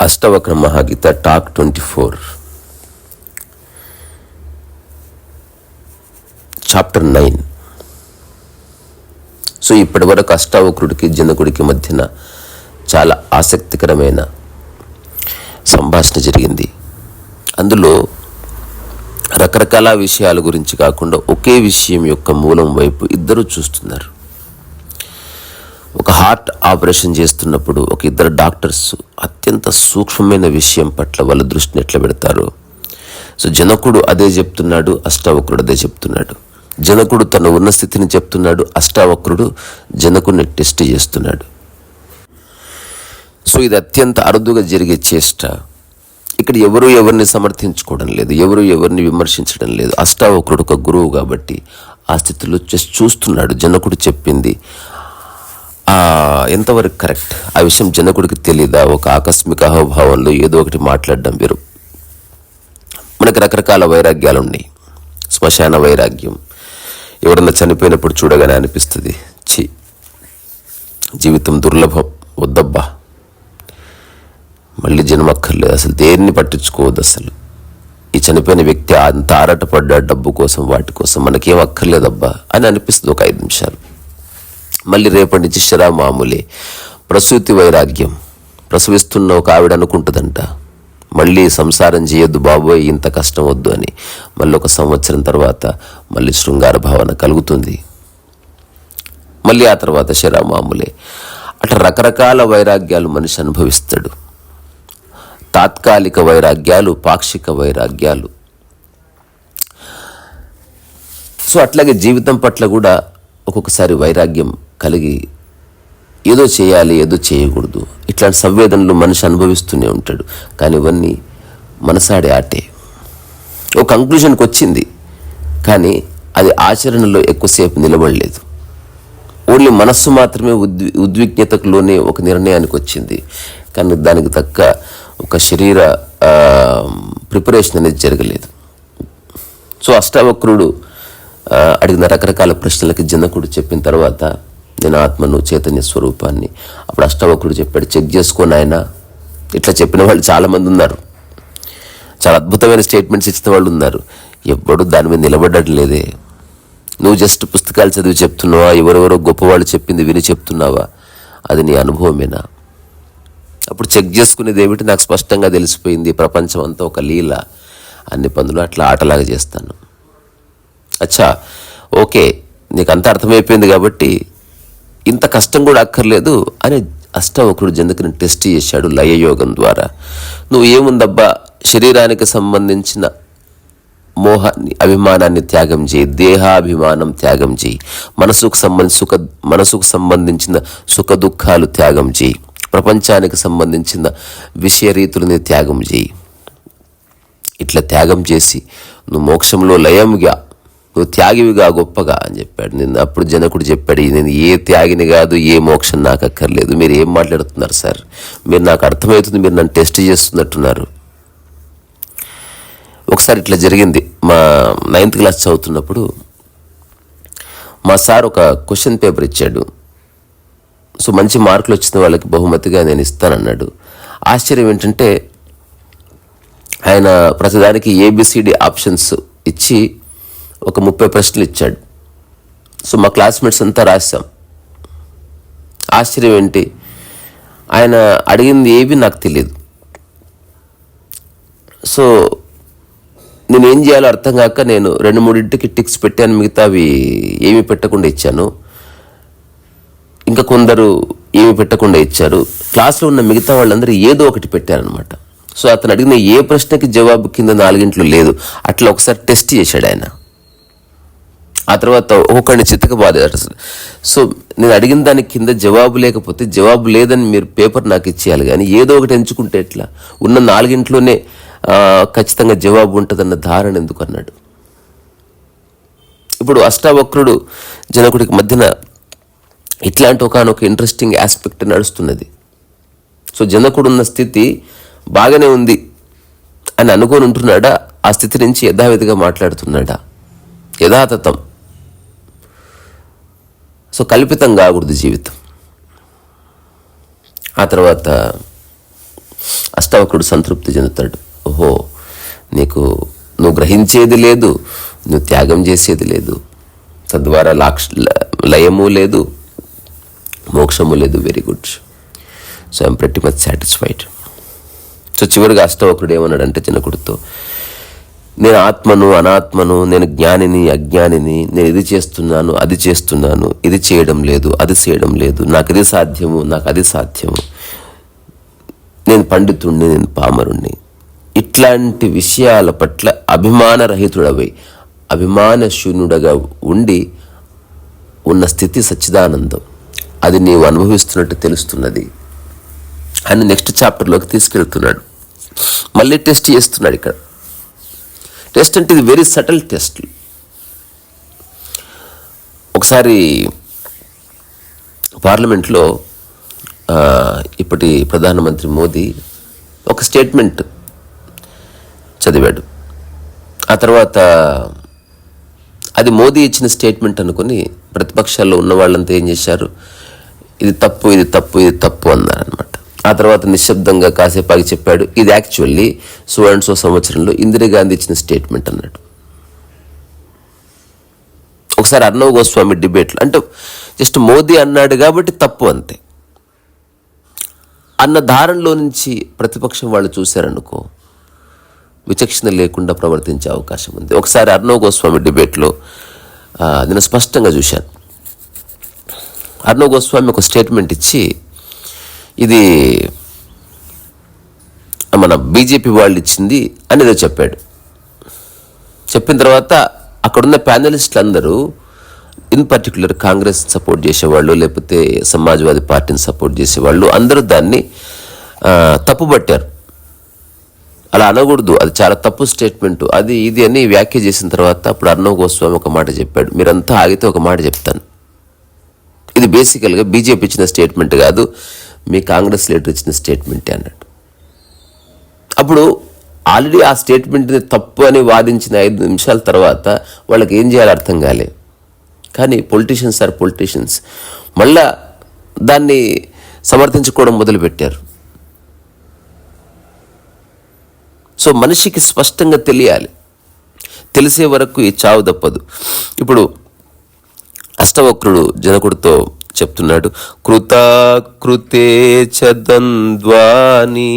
Ashtavakra Mahageeta talk twenty four. Chapter nine. So ఇప్పటి వరకు అష్టావక్రుడికి జనకుడికి మధ్యన చాలా ఆసక్తికరమైన సంభాషణ జరిగింది. అందులో రకరకాల విషయాల గురించి కాకుండా ఒకే విషయం యొక్క మూలం వైపు ఇద్దరు చూస్తున్నారు. ఒక హార్ట్ ఆపరేషన్ చేస్తున్నప్పుడు ఒక ఇద్దరు డాక్టర్స్ అత్యంత సూక్ష్మమైన విషయం పట్ల వాళ్ళ దృష్టిని ఎట్లా పెడతారు? సో జనకుడు అదే చెప్తున్నాడు అష్టావక్రుడు అదే చెప్తున్నాడు. జనకుడు తన ఉన్న స్థితిని చెప్తున్నాడు అష్టావక్రుడు జనకుడిని టెస్ట్ చేస్తున్నాడు. సో ఇది అత్యంత అరుదుగా జరిగే చేష్ట. ఇక్కడ ఎవరు ఎవరిని సమర్థించుకోవడం లేదు ఎవరు ఎవరిని విమర్శించడం లేదు. అష్టావక్రుడు ఒక గురువు కాబట్టి ఆ స్థితిలో జస్ట్ చూస్తున్నాడు. జనకుడు చెప్పింది ఎంతవరకు కరెక్ట్? ఆ విషయం జనకుడికి తెలీదా? ఒక ఆకస్మిక అహోభావంలో ఏదో ఒకటి మాట్లాడడం వేరు. మనకు రకరకాల వైరాగ్యాలు ఉన్నాయి శ్మశాన వైరాగ్యం. ఎవరన్నా చనిపోయినప్పుడు చూడగానే అనిపిస్తుంది చి జీవితం దుర్లభం. వద్దబ్బా. మళ్ళీ జన్మక్కర్లేదు. అసలు దేన్ని పట్టించుకోవద్దు అసలు? ఈ చనిపోయిన వ్యక్తి అంత ఆరాటపడ్డా డబ్బు కోసం వాటి కోసం మనకేం అక్కర్లేదబ్బా అని అనిపిస్తుంది ఒక ఐదు నిమిషాలు. మళ్ళీ రేపటి నుంచి శరా మామూలే ప్రసూతి వైరాగ్యం. ప్రసవిస్తున్న ఒక ఆవిడ అనుకుంటుందంట. మళ్ళీ సంసారం చేయొద్దు బాబోయ్ ఇంత కష్టం వద్దు అని. మళ్ళీ ఒక సంవత్సరం తర్వాత మళ్ళీ శృంగార భావన కలుగుతుంది. మళ్ళీ ఆ తర్వాత శరా మామూలే అట్లా రకరకాల వైరాగ్యాలు మనిషి అనుభవిస్తాడు. తాత్కాలిక వైరాగ్యాలు పాక్షిక వైరాగ్యాలు. సో అట్లాగే జీవితం పట్ల కూడా ఒక్కొక్కసారి వైరాగ్యం కలిగి ఏదో చేయాలి ఏదో చేయకూడదు. ఇట్లాంటి సంవేదనలు మనిషి అనుభవిస్తూనే ఉంటాడు. కానీ ఇవన్నీ మనసాడే ఆటే. ఒక కంక్లూజన్కి వచ్చింది. కానీ అది ఆచరణలో ఎక్కువసేపు నిలబడలేదు. ఓన్లీ మనస్సు మాత్రమే ఉద్వి ఉద్విగ్నతకులోనే ఒక నిర్ణయానికి వచ్చింది. కానీ దానికి తక్క ఒక శరీర ప్రిపరేషన్ అనేది జరగలేదు. సో అష్టావక్రుడు అడిగిన రకరకాల ప్రశ్నలకి జనకుడు చెప్పిన తర్వాత నేను ఆత్మను చైతన్య స్వరూపాన్ని అప్పుడు అష్టావక్రుడు చెప్పాడు చెక్ చేసుకోని ఆయన ఇట్లా చెప్పిన వాళ్ళు చాలామంది ఉన్నారు. చాలా అద్భుతమైన స్టేట్మెంట్స్ ఇచ్చిన వాళ్ళు ఉన్నారు. ఎవ్వడు దాని మీద నిలబడడం లేదే. నువ్వు జస్ట్ పుస్తకాలు చదివి చెప్తున్నావా? ఎవరెవరో గొప్పవాళ్ళు చెప్పింది విని చెప్తున్నావా? అది నీ అనుభవమేనా? అప్పుడు చెక్ చేసుకునేది ఏమిటి? నాకు స్పష్టంగా తెలిసిపోయింది ప్రపంచం అంతా ఒక లీల. అన్ని పనులు అట్లా ఆటలాగా చేస్తాను. అచ్చా ఓకే నీకు అంత అర్థమైపోయింది కాబట్టి ఇంత కష్టం కూడా అక్కర్లేదు అని అష్టావకుడు జందుకుని టెస్ట్ చేశాడు లయయోగం ద్వారా. నువ్వు ఏముందబ్బా శరీరానికి సంబంధించిన మోహాన్ని అభిమానాన్ని త్యాగం చేయి దేహాభిమానం త్యాగం చేయి మనసుకు సంబంధించి సుఖ మనసుకు సంబంధించిన సుఖ దుఃఖాలు త్యాగం చేయి. ప్రపంచానికి సంబంధించిన విషయ రీతులని త్యాగం చేయి. ఇట్లా త్యాగం చేసి నువ్వు మోక్షంలో లయంగా నువ్వు త్యాగివిగా గొప్పగా అని చెప్పాడు. నేను అప్పుడు జనకుడు చెప్పాడు నేను ఏ త్యాగిని కాదు ఏ మోక్షం నాకు అక్కర్లేదు. మీరు ఏం మాట్లాడుతున్నారు సార్? మీరు నాకు అర్థమవుతుంది మీరు నన్ను టెస్ట్ చేస్తున్నట్టున్నారు. ఒకసారి ఇట్లా జరిగింది. మా నైన్త్ క్లాస్ చదువుతున్నప్పుడు మా సార్ ఒక క్వశ్చన్ పేపర్ ఇచ్చాడు. సో మంచి మార్కులు వచ్చిన వాళ్ళకి బహుమతిగా నేను ఇస్తానన్నాడు. ఆశ్చర్యం ఏంటంటే ఆయన ప్రతిదానికి ఏబిసిడి ఆప్షన్స్ ఇచ్చి ఒక ముప్పై ప్రశ్నలు ఇచ్చాడు. సో మా క్లాస్మేట్స్ అంతా రాశాం. ఆశ్చర్యం ఏంటి? ఆయన అడిగింది ఏవి నాకు తెలియదు సో నేను ఏం చేయాలో అర్థం కాక నేను రెండు మూడింటికి టిక్స్ పెట్టాను మిగతా అవి ఏమీ పెట్టకుండా ఇచ్చాను. ఇంకా కొందరు ఏమి పెట్టకుండా ఇచ్చారు. క్లాస్లో ఉన్న మిగతా వాళ్ళందరూ ఏదో ఒకటి పెట్టారనమాట సో అతను అడిగిన ఏ ప్రశ్నకి జవాబు కింద నాలుగింట్లు లేదు. అట్లా ఒకసారి టెస్ట్ చేశాడు ఆయన. ఆ తర్వాత ఒక్కొక్కడిని చిత్తక బాధాడు సో నేను అడిగిన దాని కింద జవాబు లేకపోతే జవాబు లేదని మీరు పేపర్ నాకు ఇచ్చేయాలి కానీ ఏదో ఒకటి ఎంచుకుంటే ఎట్లా? ఉన్న నాలుగింట్లోనే ఖచ్చితంగా జవాబు ఉంటుందన్న ధారణ ఎందుకు అన్నాడు. ఇప్పుడు అష్టావక్రుడు జనకుడికి మధ్యన ఇట్లాంటి ఒకనొక ఇంట్రెస్టింగ్ ఆస్పెక్ట్ నడుస్తున్నది. సో జనకుడు ఉన్న స్థితి బాగానే ఉంది అని అనుకొని ఉంటున్నాడా? ఆ స్థితి నుంచి యథావిధిగా మాట్లాడుతున్నాడా? యథాతథం. సో కల్పితం కాకూడదు జీవితం. ఆ తర్వాత అష్టావకుడు సంతృప్తి చెందుతాడు. ఓహో నీకు నువ్వు గ్రహించేది లేదు నువ్వు త్యాగం చేసేది లేదు తద్వారా లాక్ష లయము లేదు మోక్షము లేదు very good so I'm pretty much satisfied so చివరిగా అష్టవకుడు ఏమన్నాడంటే చిన్నకుడితో నేను ఆత్మను అనాత్మను నేను జ్ఞానిని అజ్ఞానిని నేను ఇది చేస్తున్నాను అది చేస్తున్నాను ఇది చేయడం లేదు అది చేయడం లేదు నాకు ఇది సాధ్యము నాకు అది సాధ్యము. నేను పండితుణ్ణి నేను పామరుణ్ణి. ఇట్లాంటి విషయాల పట్ల అభిమానరహితుడవై అభిమానశూన్యుడగా ఉండి ఉన్న స్థితి సచ్చిదానందం. అది నీవు అనుభవిస్తున్నట్టు తెలుస్తున్నది అని నెక్స్ట్ చాప్టర్లోకి తీసుకెళ్తున్నాడు. మళ్ళీ టెస్ట్ చేస్తున్నాడు ఇక్కడ. టెస్ట్ అంటే ఇది వెరీ సటిల్ టెస్ట్ ఒకసారి పార్లమెంట్లో ఇప్పటి ప్రధానమంత్రి మోదీ ఒక స్టేట్మెంట్ చదివాడు. ఆ తర్వాత అది మోదీ ఇచ్చిన స్టేట్మెంట్ అనుకుని ప్రతిపక్షాల్లో ఉన్న వాళ్ళంతా ఏం చేశారు? ఇది తప్పు ఇది తప్పు ఇది తప్పు అన్నారనమాట ఆ తర్వాత నిశ్శబ్దంగా కాసేపాకి చెప్పాడు ఇది యాక్చువల్లీ సో అండ్ సో సంవత్సరంలో ఇందిరాగాంధీ ఇచ్చిన స్టేట్మెంట్ అన్నాడు ఒకసారి అర్ణవ్ గోస్వామి డిబేట్లో అంటే జస్ట్ మోదీ అన్నాడు కాబట్టి తప్పు అంతే. అన్న ధారణలో నుంచి ప్రతిపక్షం వాళ్ళు చూశారనుకో విచక్షణ లేకుండా ప్రవర్తించే అవకాశం ఉంది. ఒకసారి అర్ణవ్ గోస్వామి డిబేట్లో నేను స్పష్టంగా చూశాను. అర్ణవ్ గోస్వామి ఒక స్టేట్మెంట్ ఇచ్చి ఇది మన బీజేపీ వాళ్ళు ఇచ్చింది అనేదో చెప్పాడు. చెప్పిన తర్వాత అక్కడున్న ప్యానలిస్టులు అందరూ ఇన్ పర్టికులర్ కాంగ్రెస్ సపోర్ట్ చేసేవాళ్ళు లేకపోతే సమాజ్వాదీ పార్టీని సపోర్ట్ చేసేవాళ్ళు అందరూ దాన్ని తప్పుబట్టారు. అలా అనకూడదు. అది చాలా తప్పు స్టేట్మెంట్. అది ఇది అని వ్యాఖ్య చేసిన తర్వాత అప్పుడు అర్ణవ్ గోస్వామి ఒక మాట చెప్పాడు. మీరంతా ఆగితే ఒక మాట చెప్తాను. ఇది బేసికల్గా బీజేపీ ఇచ్చిన స్టేట్మెంట్ కాదు మీ కాంగ్రెస్ లీడర్ ఇచ్చిన స్టేట్మెంటే అన్నాడు అప్పుడు ఆల్రెడీ ఆ స్టేట్మెంట్ని తప్పు అని వాదించిన ఐదు నిమిషాల తర్వాత వాళ్ళకి ఏం చేయాలో అర్థం కాలే. కానీ పొలిటీషియన్స్ ఆర్ పొలిటీషియన్స్ మళ్ళా దాన్ని సమర్థించుకోవడం మొదలుపెట్టారు. సో మనిషికి స్పష్టంగా తెలియాలి. తెలిసే వరకు ఈ చావు తప్పదు. ఇప్పుడు అష్టవక్రుడు జనకుడితో చెప్తున్నాడు కృతాకృతే చద్వాని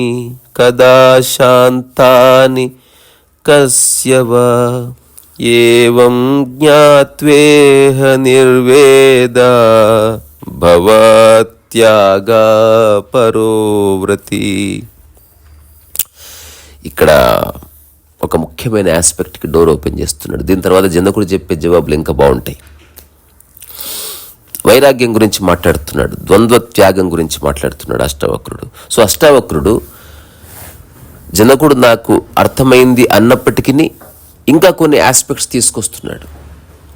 కదా శాంతాని కశ్యవా ఏం జ్ఞాత్వేహ నిర్వేద భవత్యాగా పరోవ్రతి ఇక్కడ ఒక ముఖ్యమైన ఆస్పెక్ట్కి డోర్ ఓపెన్ చేస్తున్నాడు. దీని తర్వాత జనకుడు చెప్పే జవాబులు ఇంకా బాగుంటాయి. వైరాగ్యం గురించి మాట్లాడుతున్నాడు ద్వంద్వ త్యాగం గురించి మాట్లాడుతున్నాడు అష్టావక్రుడు. సో అష్టావక్రుడు జనకుడు నాకు అర్థమైంది అన్నప్పటికీ ఇంకా కొన్ని ఆస్పెక్ట్స్ తీసుకొస్తున్నాడు.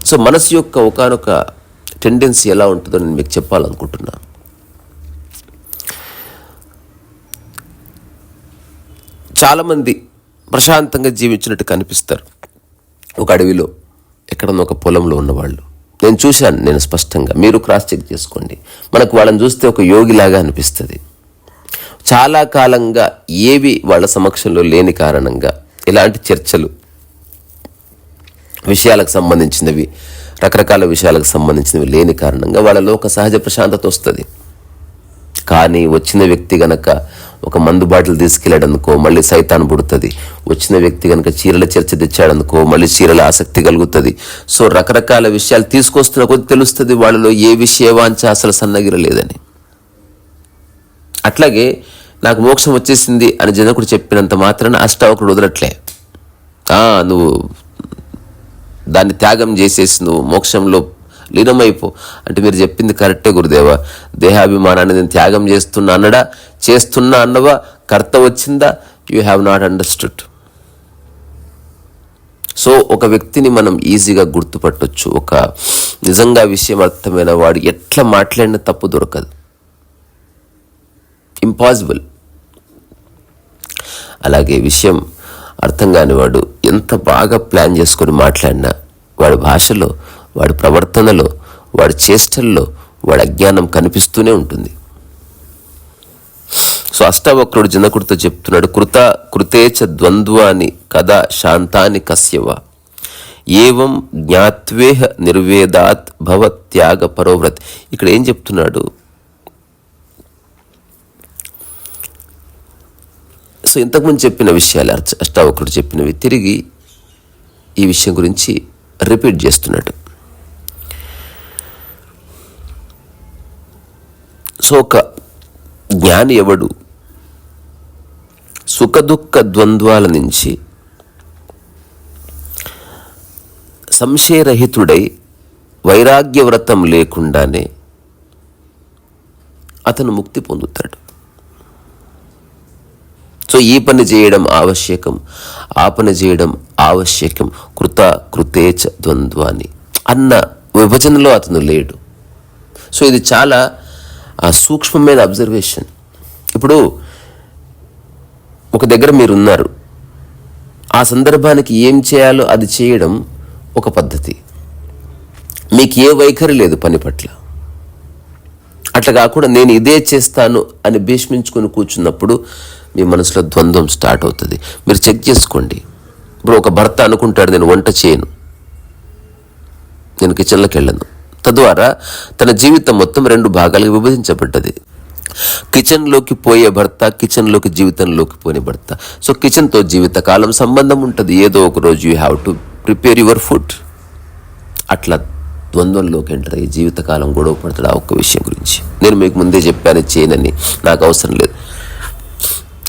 సో మనసు యొక్క ఒకనొక టెండెన్సీ ఎలా ఉంటుందో నేను మీకు చెప్పాలనుకుంటున్నాను చాలామంది ప్రశాంతంగా జీవించినట్టు కనిపిస్తారు. ఒక అడవిలో ఎక్కడన్నా ఒక పొలంలో ఉన్నవాళ్ళు. నేను చూశాను నేను స్పష్టంగా. మీరు క్రాస్ చెక్ చేసుకోండి. మనకు వాళ్ళని చూస్తే ఒక యోగిలాగా అనిపిస్తుంది. చాలా కాలంగా ఏవి వాళ్ళ సమక్షంలో లేని కారణంగా ఇలాంటి చర్చలు విషయాలకు సంబంధించినవి రకరకాల విషయాలకు సంబంధించినవి లేని కారణంగా వాళ్ళలో ఒక సహజ ప్రశాంతత వస్తుంది. కానీ వచ్చిన వ్యక్తి గనక ఒక మందు బాటిల్ తీసుకెళ్ళాడనుకో మళ్ళీ సైతాన్ పుడుతుంది. వచ్చిన వ్యక్తి కనుక చీరల చర్చ తెచ్చాడనుకో మళ్ళీ చీరల ఆసక్తి కలుగుతుంది. సో రకరకాల విషయాలు తీసుకొస్తున్న కొద్ది తెలుస్తుంది వాళ్ళలో ఏ విషయవాంచ అసలు సన్నగిరలేదని అట్లాగే నాకు మోక్షం వచ్చేసింది అని జనకుడు చెప్పినంత మాత్రాన అష్టావకుడు వదలట్లే. నువ్వు దాన్ని త్యాగం చేసేసి నువ్వు మోక్షంలో లీనమైపో. అంటే మీరు చెప్పింది కరెక్టే గురుదేవా. దేహాభిమానాన్ని నేను త్యాగం చేస్తున్నా అన్నడా? చేస్తున్నా అన్నవా? కర్త వచ్చిందా? You have not understood so ఒక వ్యక్తిని మనం ఈజీగా గుర్తుపట్టొచ్చు. ఒక నిజంగా విషయం అర్థమైన వాడు ఎట్లా మాట్లాడినా తప్పు దొరకదు. ఇంపాసిబుల్ అలాగే విషయం అర్థం కాని వాడు ఎంత బాగా ప్లాన్ చేసుకొని మాట్లాడినా వాడి భాషలో వాడి ప్రవర్తనలో వాడి చేష్టల్లో వాడి అజ్ఞానం కనిపిస్తూనే ఉంటుంది. సో అష్టావక్రుడు జనకుడితో చెప్తున్నాడు కృత కృతేచ ద్వంద్వాని కదా శాంతాని కస్యవ. ఏవం జ్ఞాత్వేహ నిర్వేదాత్ భవత్యాగ పరోవ్రత్. ఇక్కడ ఏం చెప్తున్నాడు? సో ఇంతకుముందు చెప్పిన విషయాలు అర్చ- అష్టావక్రుడు చెప్పినవి తిరిగి ఈ విషయం గురించి రిపీట్ చేస్తున్నాడు. సో ఒక జ్ఞాని ఎవడు? సుఖదుఖ ద్వంద్వాల నుంచి సంశయరహితుడై వైరాగ్యవ్రతం లేకుండానే అతను ముక్తి పొందుతాడు. సో ఈ పని చేయడం ఆవశ్యకం ఆ పని చేయడం ఆవశ్యకం. కృత కృతేచ ద్వంద్వాని అన్న విభజనలో అతను లేడు. సో ఇది చాలా ఆ, సూక్ష్మమైన అబ్జర్వేషన్ ఇప్పుడు ఒక దగ్గర మీరు ఉన్నారు ఆ సందర్భానికి ఏం చేయాలో అది చేయడం ఒక పద్ధతి. మీకు ఏ వైఖరి లేదు పని పట్ల. అట్లా కాకుండా నేను ఇదే చేస్తాను అని భీష్మించుకొని కూర్చున్నప్పుడు మీ మనసులో ద్వంద్వం స్టార్ట్ అవుతుంది. మీరు చెక్ చేసుకోండి. ఇప్పుడు ఒక భర్త అనుకుంటాడు నేను వంట చేయను. నేను కిచెన్లోకి వెళ్ళను. తద్వారా తన జీవితం మొత్తం రెండు భాగాలుగా విభజించబడ్డది. కిచెన్లోకి పోయే భర్త కిచెన్లోకి జీవితంలోకి పోయే భర్త. సో కిచెన్తో జీవితకాలం సంబంధం ఉంటుంది. ఏదో ఒక రోజు you have to prepare your food అట్లా ద్వంద్వంలోకి ఎంటర్ అయ్యి జీవితకాలం గొడవ పడతాడు ఆ ఒక్క విషయం గురించి. నేను మీకు ముందే చెప్పాను చేయనని నాకు అవసరం లేదు.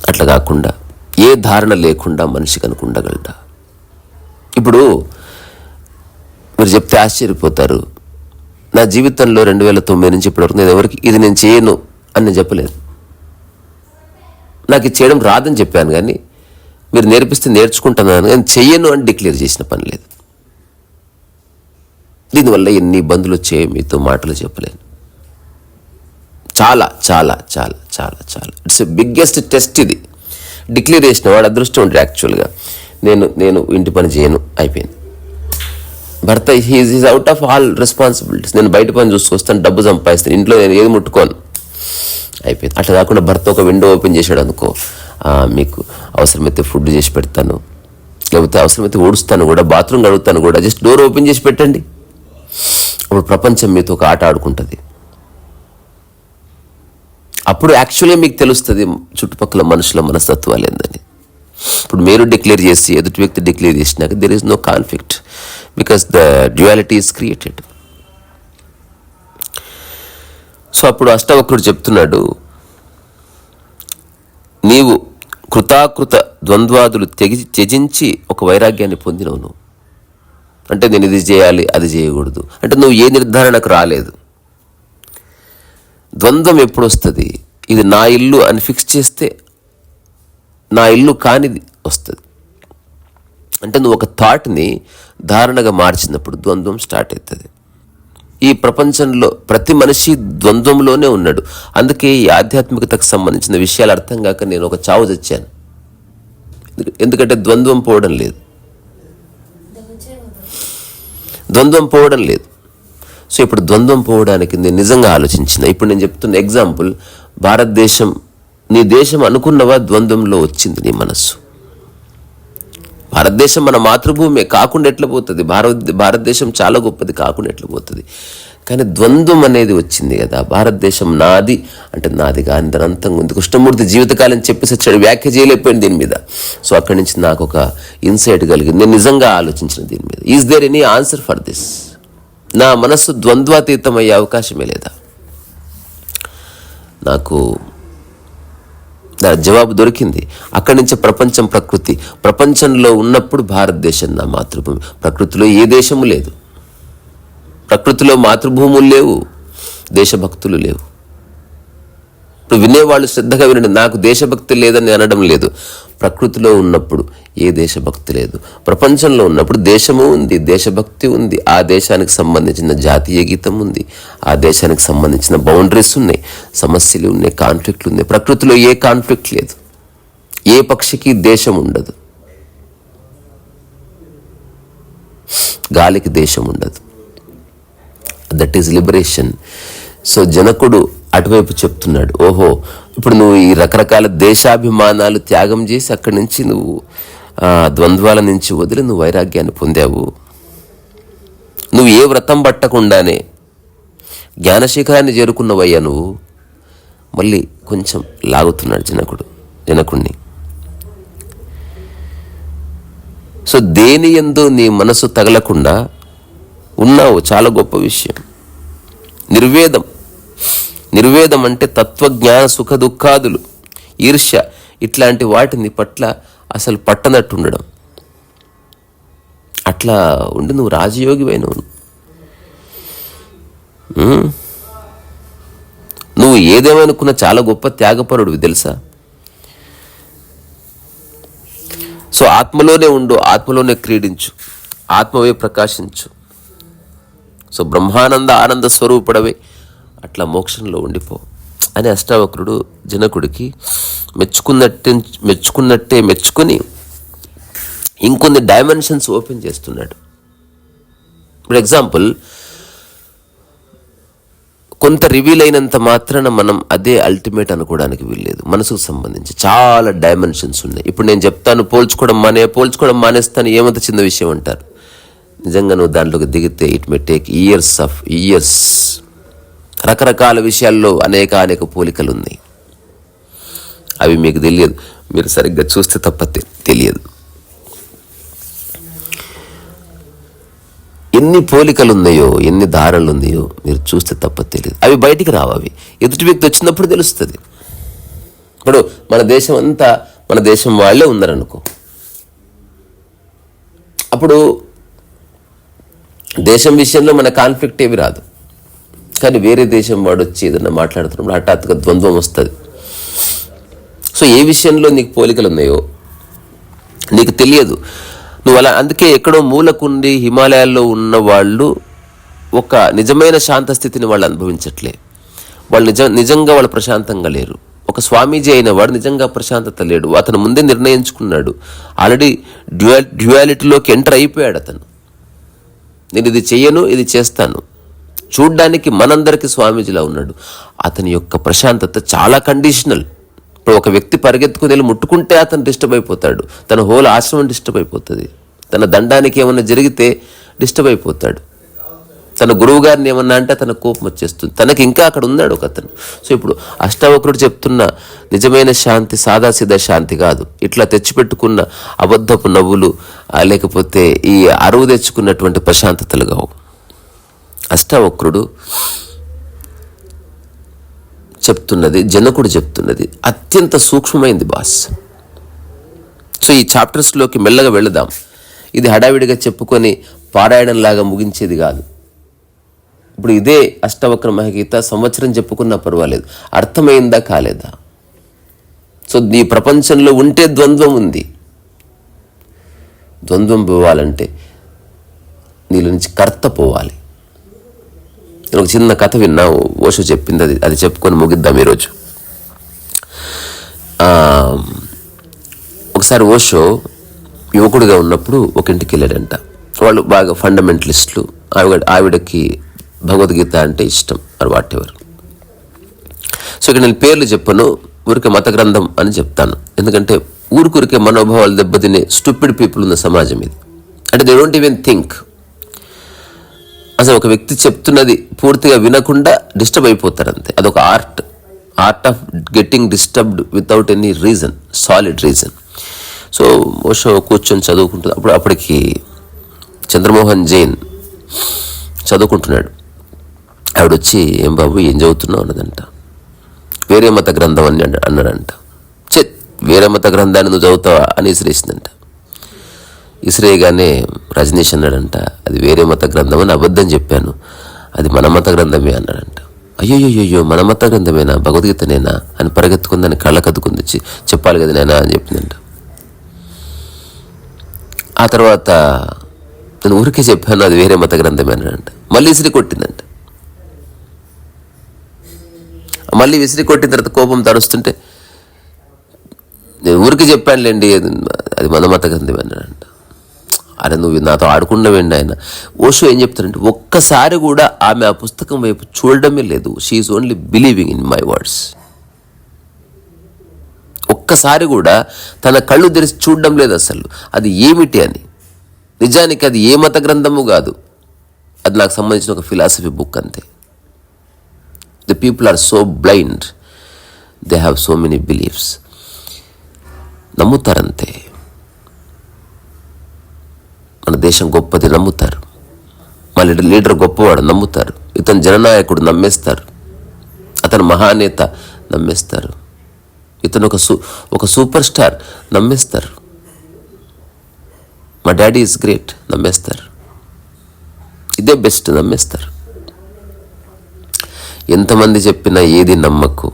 అట్లా కాకుండా ఏ ధారణ లేకుండా మనిషి కనుక ఉండగలడా ఇప్పుడు మీరు చెప్తే ఆశ్చర్యపోతారు. నా జీవితంలో రెండు వేల తొమ్మిది నుంచి ఇప్పటివరకు నేను ఎవరికి ఇది నేను చేయను అని నేను చెప్పలేదు. నాకు ఇది చేయడం రాదని చెప్పాను కానీ మీరు నేర్పిస్తే నేర్చుకుంటున్నాను కానీ చెయ్యను అని డిక్లేర్ చేసిన పని లేదు. దీనివల్ల ఎన్ని ఇబ్బందులు వచ్చాయో మీతో మాటలు చెప్పలేను. చాలా చాలా చాలా చాలా చాలా. ఇట్స్ బిగ్గెస్ట్ టెస్ట్ ఇది. డిక్లేర్ చేసిన వాడు అదృష్టం ఉంటుంది యాక్చువల్గా నేను నేను ఇంటి పని చేయను అయిపోయింది. భర్త he's is out of all responsibilities నేను బయట పని చూసుకొస్తాను డబ్బు సంపాదిస్తాను. ఇంట్లో నేను ఏది ముట్టుకోను. అయిపోయింది. అట్లా కాకుండా భర్త ఒక విండో ఓపెన్ చేశాడు అనుకో మీకు అవసరమైతే ఫుడ్ చేసి పెడతాను. లేకపోతే అవసరమైతే ఊడుస్తాను కూడా బాత్రూమ్ కడుగుతాను కూడా జస్ట్ డోర్ ఓపెన్ చేసి పెట్టండి. అప్పుడు ప్రపంచం మీతో ఒక ఆట ఆడుకుంటుంది. అప్పుడు యాక్చువల్గా మీకు తెలుస్తుంది చుట్టుపక్కల మనుషుల మనస్తత్వాలు ఏందని. ఇప్పుడు మీరు డిక్లేర్ చేసి ఎదుటి వ్యక్తి డిక్లేర్ చేసినాక there is no conflict because the duality is created so అప్పుడు అష్టవక్రుడు చెప్తున్నాడు నీవు కృతాకృత ద్వంద్వాదులు తెగి త్యజించి ఒక వైరాగ్యాన్ని పొందినవు నువ్వు. అంటే నేను ఇది చేయాలి అది చేయకూడదు. అంటే నువ్వు ఏ నిర్ధారణకు రాలేదు. ద్వంద్వం ఎప్పుడు వస్తుంది ఇది నా ఇల్లు అని ఫిక్స్ చేస్తే నా ఇల్లు కానిది వస్తుంది. అంటే నువ్వు ఒక థాట్ని ధారణగా మార్చినప్పుడు ద్వంద్వం స్టార్ట్ అవుతుంది. ఈ ప్రపంచంలో ప్రతి మనిషి ద్వంద్వంలోనే ఉన్నాడు. అందుకే ఈ ఆధ్యాత్మికతకు సంబంధించిన విషయాలు అర్థం కాక నేను ఒక చావు తెచ్చాను ఎందుకంటే ద్వంద్వం పోవడం లేదు. ద్వంద్వం పోవడం లేదు. సో ఇప్పుడు ద్వంద్వం పోవడానికి నేను నిజంగా ఆలోచించిన ఇప్పుడు నేను చెప్తున్న ఎగ్జాంపుల్ భారతదేశం నీ దేశం అనుకున్నవా ద్వంద్వంలో వచ్చింది నీ మనస్సు? భారతదేశం మన మాతృభూమి కాకుండా ఎట్లా పోతుంది? భారత భారతదేశం చాలా గొప్పది కాకుండా ఎట్లా పోతుంది? కానీ ద్వంద్వం అనేది వచ్చింది కదా భారతదేశం నాది అంటే నాది కాని దాని ఉంది. కృష్ణమూర్తి జీవితకాలం చెప్పేసి వచ్చాడు వ్యాఖ్య చేయలేకపోయింది దీని మీద. సో అక్కడి నుంచి నాకు ఒక ఇన్సైట్ కలిగింది నేను నిజంగా ఆలోచించిన దీని మీద. Is there any answer for this నా మనస్సు ద్వంద్వాతీతం అయ్యే అవకాశమే లేదా? నాకు జవాబు దొరికింది. అక్కడి నుంచి ప్రపంచం ప్రకృతి. ప్రపంచంలో ఉన్నప్పుడు భారతదేశం నా మాతృభూమి. ప్రకృతిలో ఏ దేశము లేదు. ప్రకృతిలో మాతృభూములు లేవు. దేశభక్తులు లేవు. ఇప్పుడు వినేవాళ్ళు శ్రద్ధగా వినండి. నాకు దేశభక్తి లేదని అనడం లేదు. ప్రకృతిలో ఉన్నప్పుడు ఏ దేశభక్తి లేదు. ప్రపంచంలో ఉన్నప్పుడు దేశము ఉంది దేశభక్తి ఉంది. ఆ దేశానికి సంబంధించిన జాతీయ గీతం ఉంది. ఆ దేశానికి సంబంధించిన బౌండరీస్ ఉన్నాయి. సమస్యలు ఉన్నాయి కాన్ఫ్లిక్ట్లు ఉన్నాయి. ప్రకృతిలో ఏ కాన్ఫ్లిక్ట్ లేదు. ఏ పక్షికి దేశం ఉండదు. గాలికి దేశం ఉండదు. దట్ ఈజ్ లిబరేషన్ సో జనకుడు అటువైపు చెప్తున్నాడు ఓహో ఇప్పుడు నువ్వు ఈ రకరకాల దేశాభిమానాలు త్యాగం చేసి అక్కడి నుంచి నువ్వు ద్వంద్వాల నుంచి వదిలి నువ్వు వైరాగ్యాన్ని పొందావు. నువ్వు ఏ వ్రతం పట్టకుండానే జ్ఞానశిఖరాన్ని చేరుకున్నవయ్యా నువ్వు. మళ్ళీ కొంచెం లాగుతున్నాడు జనకుడు జనకుణ్ణి. సో దేని ఎందు నీ మనసు తగలకుండా ఉన్నావు చాలా గొప్ప విషయం. నిర్వేదం. నిర్వేదం అంటే తత్వజ్ఞాన సుఖ దుఃఖాదులు ఈర్ష్య ఇట్లాంటి వాటిని పట్ల అసలు పట్టనట్టు ఉండడం. అట్లా ఉండి నువ్వు రాజయోగి ఉమ్. నువ్వు ఏదేమనుకున్నా చాలా గొప్ప త్యాగపరుడివి తెలుసా? సో ఆత్మలోనే ఉండు ఆత్మలోనే క్రీడించు ఆత్మవే ప్రకాశించు. సో బ్రహ్మానంద ఆనంద స్వరూపుడవే అట్లా మోక్షంలో ఉండిపో. అని అష్టావక్రుడు జనకుడికి మెచ్చుకున్నట్టే మెచ్చుకున్నట్టే మెచ్చుకొని ఇంకొన్ని డైమెన్షన్స్ ఓపెన్ చేస్తున్నాడు. ఫర్ ఎగ్జాంపుల్ కొంత రివీల్ అయినంత మాత్రాన మనం అదే అల్టిమేట్ అనుకోవడానికి వీల్లేదు. మనసుకు సంబంధించి చాలా డైమెన్షన్స్ ఉన్నాయి. ఇప్పుడు నేను చెప్తాను పోల్చుకోవడం మానే పోల్చుకోవడం మానేస్తాను ఏమంత చిన్న విషయం అంటారు. నిజంగా నువ్వు దాంట్లోకి దిగితే it may take years of years రకరకాల విషయాల్లో అనేక అనేక పోలికలు ఉన్నాయి అవి మీకు తెలియదు. మీరు సరిగ్గా చూస్తే తప్ప తెలియదు. ఎన్ని పోలికలు ఉన్నాయో ఎన్ని దారులు ఉన్నాయో మీరు చూస్తే తప్ప తెలియదు అవి బయటికి రావు అవి. ఎదుటి వ్యక్తి వచ్చినప్పుడు తెలుస్తుంది. ఇప్పుడు మన దేశం అంతా మన దేశం వాళ్ళే ఉన్నారనుకో. అప్పుడు దేశం విషయంలో మన కాన్ఫ్లిక్ట్ ఏవి రాదు. కానీ వేరే దేశం వాడు వచ్చి ఏదన్నా మాట్లాడుతున్నప్పుడు హఠాత్తుగా ద్వంద్వం వస్తుంది. సో ఏ విషయంలో నీకు పోలికలు ఉన్నాయో నీకు తెలియదు. నువ్వు అలా అందుకే ఎక్కడో మూలకుండి హిమాలయాల్లో ఉన్న వాళ్ళు ఒక నిజమైన శాంత స్థితిని వాళ్ళు అనుభవించట్లే. వాళ్ళు నిజ నిజంగా వాళ్ళు ప్రశాంతంగా లేరు. ఒక స్వామీజీ అయిన వాడు నిజంగా ప్రశాంతత లేడు. అతను ముందే నిర్ణయించుకున్నాడు. ఆల్రెడీ డ్యువల్ డ్యువాలిటీలోకి ఎంటర్ అయిపోయాడు అతను. నేను ఇది చెయ్యను ఇది చేస్తాను. చూడ్డానికి మనందరికీ స్వామీజీలా ఉన్నాడు. అతని యొక్క ప్రశాంతత చాలా కండిషనల్ ఇప్పుడు ఒక వ్యక్తి పరిగెత్తుకుని వెళ్ళి ముట్టుకుంటే అతను డిస్టర్బ్ అయిపోతాడు. తన హోల్ ఆశ్రమం డిస్టర్బ్ అయిపోతుంది. తన దండానికి ఏమన్నా జరిగితే డిస్టర్బ్ అయిపోతాడు. తన గురువు గారిని ఏమన్నా అంటే తన కోపం వచ్చేస్తుంది. తనకి ఇంకా అక్కడ ఉన్నాడు ఒక అతను. సో ఇప్పుడు అష్టావక్రుడు చెప్తున్న నిజమైన శాంతి సాదాసీదా శాంతి కాదు. ఇట్లా తెచ్చిపెట్టుకున్న అబద్ధపు నవ్వులు లేకపోతే ఈ అరువు తెచ్చుకున్నటువంటి ప్రశాంతతలు కావు. అష్టావక్రుడు చెప్తున్నది జనకుడు చెప్తున్నది. అత్యంత సూక్ష్మమైంది బాస్. సో ఈ చాప్టర్స్లోకి మెల్లగా వెళదాం. ఇది హడావిడిగా చెప్పుకొని పారాయణంలాగా ముగించేది కాదు. ఇప్పుడు ఇదే అష్టవక్ర మహగీత సంవత్సరం చెప్పుకున్నా పర్వాలేదు. అర్థమైందా కాలేదా? సో నీ ప్రపంచంలో ఉంటే ద్వంద్వం ఉంది. ద్వంద్వం పోవాలంటే నీళ్ళ నుంచి కర్త పోవాలి. ఒక చిన్న కథ విన్నావు. ఓషో చెప్పింది అది. అది చెప్పుకొని ముగిద్దాం ఈరోజు. ఒకసారి ఓషో యువకుడిగా ఉన్నప్పుడు ఒక ఇంటికి వెళ్ళాడంట. వాళ్ళు బాగా ఫండమెంటలిస్టులు. ఆవిడ ఆవిడకి భగవద్గీత అంటే ఇష్టం మరి వాట్ ఎవర్ సో ఇక్కడ నేను పేర్లు చెప్పను ఊరికే మత గ్రంథం అని చెప్తాను. ఎందుకంటే ఊరికూరికే మనోభావాలు దెబ్బతినే స్టూపిడ్ పీపుల్ ఉన్న సమాజం ఇది. అంటే దే డోంట్ ఈవెన్ థింక్. అసలు ఒక వ్యక్తి చెప్తున్నది పూర్తిగా వినకుండా డిస్టర్బ్ అయిపోతారు అంతే. అదొక art. Art of getting disturbed without any reason solid reason. So Osho కూర్చొని చదువుకుంటుంది. అప్పుడు అప్పటికి చంద్రమోహన్ జైన్ చదువుకుంటున్నాడు. ఆవిడొచ్చి ఏం బాబు ఏం చదువుతున్నావు? అన్నదంట. వేరే మత గ్రంథం అని అన్నాడంట. చే వేరే మత గ్రంథాన్ని నువ్వు చదువుతావా? అని విసిరేసిందంట. ఇసిరేయగానే రజనీష్ అన్నాడంట అది వేరే మత గ్రంథం అని అబద్ధం చెప్పాను. అది మన మత గ్రంథమే అన్నాడంట. అయ్యోయ్యో మన మత గ్రంథమేనా? భగవద్గీతనేనా? అని పరిగెత్తుకుందని కళ్ళకద్దుకుంది వచ్చి చెప్పాలి కదా నేనా అని చెప్పిందంట. ఆ తర్వాత నేను ఊరికే చెప్పాను అది వేరే మత గ్రంథమే అన్నాడంట. మళ్ళీ ఇసిరి కొట్టిందంట. మళ్ళీ విసిరి కొట్టిన తర్వాత కోపం తరుస్తుంటే నేను ఊరికి చెప్పానులేండి అది మన మత గ్రంథమే అన్నాడంట. అరే నువ్వు నాతో ఆడుకున్నవేండి ఆయన. ఓషో ఏం చెప్తారంటే ఒక్కసారి కూడా ఆమె ఆ పుస్తకం వైపు చూడడమే లేదు. She's only believing in my words ఒక్కసారి కూడా తన కళ్ళు తెరిచి చూడడం లేదు అసలు. అది ఏమిటి అని. నిజానికి అది ఏ మత గ్రంథము కాదు. అది నాకు సంబంధించిన ఒక ఫిలాసఫీ బుక్ అంతే. The people are so blind they have so many beliefs నమ్ముతారంతే. మన దేశం గొప్పది నమ్ముతారు. మన లీడర్ గొప్పవాడు నమ్ముతారు. ఇతను జననాయకుడు నమ్మేస్తారు. అతను మహానేత నమ్మేస్తారు. ఇతను ఒక సూ ఒక సూపర్ స్టార్ నమ్మేస్తారు. మా డాడీ ఈజ్ గ్రేట్ నమ్మేస్తారు. ఇదే బెస్ట్ నమ్మేస్తారు. ఎంతమంది చెప్పినా ఏది నమ్మకు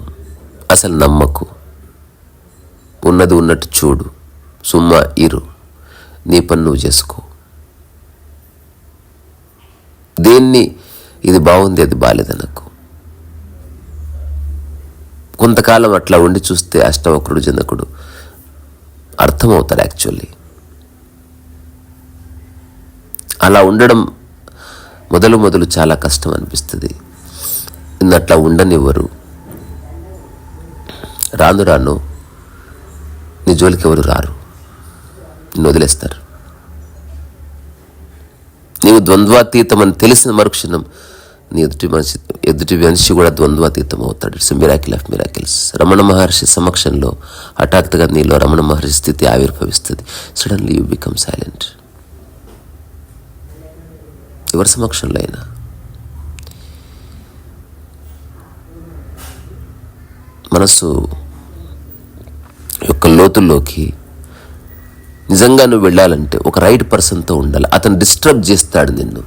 అసలు నమ్మకు. ఉన్నది ఉన్నట్టు చూడు. సుమ్మా ఇరు. నీ పని నువ్వు చేసుకో. దేన్ని? ఇది బాగుంది అది బాలేదు నాకు. కొంతకాలం అట్లా ఉండి చూస్తే అష్టవక్రుడు జనకుడు అర్థమవుతారు యాక్చువల్లీ. అలా ఉండడం మొదలు మొదలు చాలా కష్టం అనిపిస్తుంది. అట్లా ఉండనివ్వరు. రాను రాను నీ జోలికి ఎవరు రారు. నిన్ను వదిలేస్తారు. నీవు ద్వంద్వాతీతం అని తెలిసిన మరుక్షణం నీ ఎదుటి మనిషి ఎదుటి మనిషి కూడా ద్వంద్వాతీతం అవుతాడు it's miracle of miracles Ramana Maharshi సమక్షంలో హఠాత్తుగా నీలో రమణ మహర్షి స్థితి ఆవిర్భవిస్తుంది. సడన్లీ యూ బికమ్ సైలెంట్ ఎవరి సమక్షంలో అయినా. మనసు యొక్క లోతుల్లోకి నిజంగా నువ్వు వెళ్ళాలంటే ఒక రైట్ పర్సన్తో ఉండాలి. అతను డిస్టర్బ్ చేస్తాడు నిన్ను.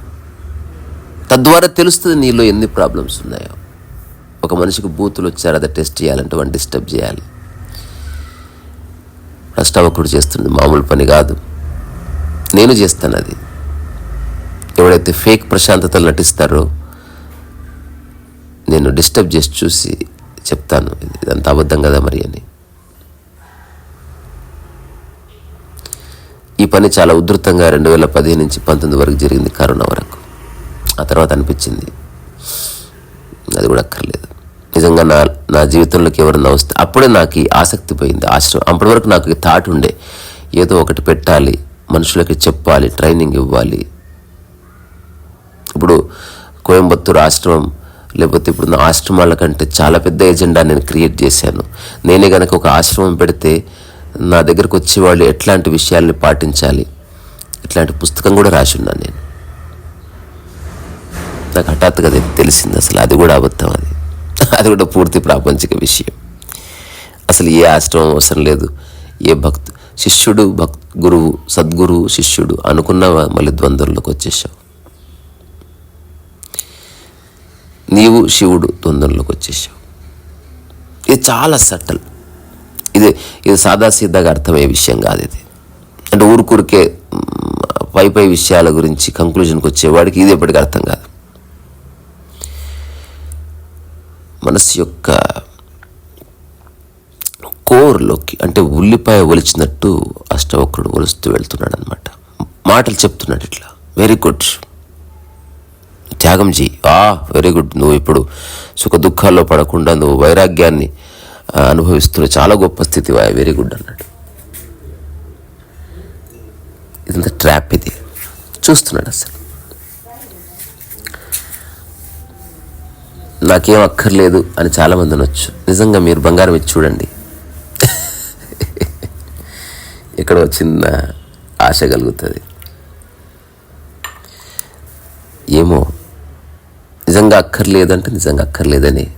తద్వారా తెలుస్తుంది నీలో ఎన్ని ప్రాబ్లమ్స్ ఉన్నాయో. ఒక మనిషికి బూతులు వచ్చారు అది టెస్ట్ చేయాలంటే వాడిని డిస్టర్బ్ చేయాలి. అష్టవకుడు చేస్తుంది మామూలు పని కాదు. నేను చేస్తాను అది. ఎవడైతే ఫేక్ ప్రశాంతతలు నటిస్తారో నేను డిస్టర్బ్ చేసి చూసి చెప్తాను. ఇది- ఇదంతా అబద్ధం కదా మరి అని. ఈ పని చాలా ఉధృతంగా రెండు వేల పదిహేను నుంచి పంతొమ్మిది వరకు జరిగింది కరోనా వరకు. ఆ తర్వాత అనిపించింది అది కూడా అక్కర్లేదు. నిజంగా నా నా జీవితంలోకి ఎవరన్నా వస్తే అప్పుడే నాకు ఆసక్తి పోయింది ఆశ్రమం అప్పటి వరకు నాకు థాట్ ఉండే ఏదో ఒకటి పెట్టాలి మనుషులకి చెప్పాలి ట్రైనింగ్ ఇవ్వాలి. ఇప్పుడు కోయంబత్తూరు ఆశ్రమం లేకపోతే ఇప్పుడు నా ఆశ్రమాల కంటే చాలా పెద్ద ఎజెండా నేను క్రియేట్ చేశాను. నేనే కనుక ఒక ఆశ్రమం పెడితే నా దగ్గరకు వచ్చే వాళ్ళు ఎట్లాంటి విషయాల్ని పాటించాలి? ఇట్లాంటి పుస్తకం కూడా రాసి ఉన్నాను నేను. నాకు హఠాత్తుగా అది తెలిసింది అసలు. అది కూడా అబద్ధం అది. అది కూడా పూర్తి ప్రాపంచిక విషయం. అసలు ఏ ఆశ్రమం అవసరం లేదు. ఏ భక్తు శిష్యుడు భక్ గురువు సద్గురువు శిష్యుడు అనుకున్న మళ్ళీ ద్వంద్వంలోకి వచ్చేసావు? నీవు శివుడు ద్వంద్వంలోకి వచ్చేసావు. ఇది చాలా సటల్. ఇది ఇది సాదాసీదాగా అర్థమయ్యే విషయం కాదు ఇది. అంటే ఊరుకూరికే పై పై విషయాల గురించి కంక్లూజన్కి వచ్చేవాడికి ఇది ఎప్పటికీ అర్థం కాదు. మనసు యొక్క కోర్లోకి అంటే ఉల్లిపాయ ఒలిచినట్టు అష్టవక్రుడు ఒలుస్తూ వెళ్తున్నాడు అనమాట మాటలు చెప్తున్నాడు ఇట్లా. వెరీ గుడ్ త్యాగం చేయి ఆ వెరీ గుడ్ నువ్వు ఇప్పుడు సుఖ దుఃఖాల్లో పడకుండా నువ్వు వైరాగ్యాన్ని అనుభవిస్తున్న చాలా గొప్ప స్థితి వెరీ గుడ్ అన్నాడు. ఇదంతా ట్రాప్ ఇది. చూస్తున్నాడు అసలు. నాకేం అక్కర్లేదు అని చాలామంది అనొచ్చు. నిజంగా మీరు బంగారం ఇచ్చి చూడండి. ఇక్కడ చిన్న ఆశ కలుగుతుంది. ఏమో నిజంగా అక్కర్లేదంటే నిజంగా అక్కర్లేదని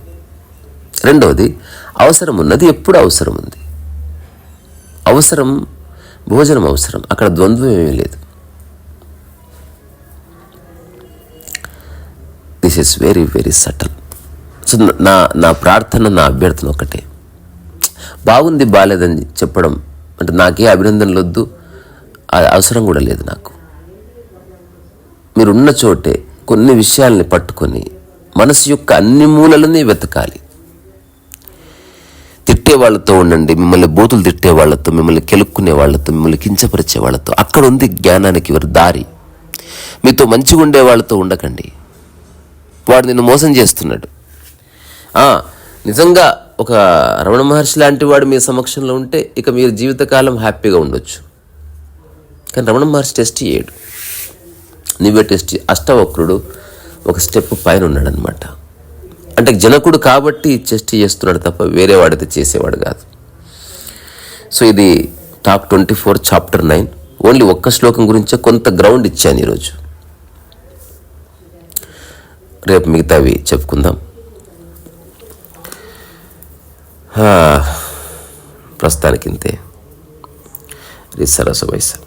రెండవది అవసరం ఉన్నది ఎప్పుడు అవసరం ఉంది అవసరం భోజనం అవసరం అక్కడ ద్వంద్వం ఏమీ లేదు. This is very very subtle so నా నా ప్రార్థన నా అభ్యర్థన ఒకటే బాగుంది బాగాలేదని చెప్పడం అంటే నాకే అభినందనలు వద్దు అవసరం కూడా లేదు నాకు. మీరున్న చోటే కొన్ని విషయాల్ని పట్టుకొని మనసు యొక్క అన్ని మూలలని వెతకాలి. తిట్టే వాళ్ళతో ఉండండి మిమ్మల్ని బూతులు తిట్టే వాళ్ళతో మిమ్మల్ని కెలుక్కునే వాళ్ళతో మిమ్మల్ని కించపరిచే వాళ్ళతో. అక్కడ ఉంది జ్ఞానానికి వారి దారి. మీతో మంచిగా ఉండే వాళ్ళతో ఉండకండి. వాడు నిన్ను మోసం చేస్తున్నాడు. నిజంగా ఒక రమణ మహర్షి లాంటి వాడు మీ సమక్షంలో ఉంటే ఇక మీరు జీవితకాలం హ్యాపీగా ఉండొచ్చు. కానీ రమణ మహర్షి టెస్ట్ ఏడు నువ్వే టెస్ట్ అష్టవక్రుడు ఒక స్టెప్ పైన ఉన్నాడనమాట అంటే జనకుడు కాబట్టి చెస్ట్ చేస్తున్నాడు తప్ప వేరే వాడితే చేసేవాడు కాదు. సో ఇది talk twenty four chapter nine. Only ఒక్క శ్లోకం గురించే కొంత గ్రౌండ్ ఇచ్చాను ఈరోజు. రేపు మిగతావి చెప్పుకుందాం. ప్రస్తుతానికింతే. ప్రస్తుతానికి ఇంతే వయసు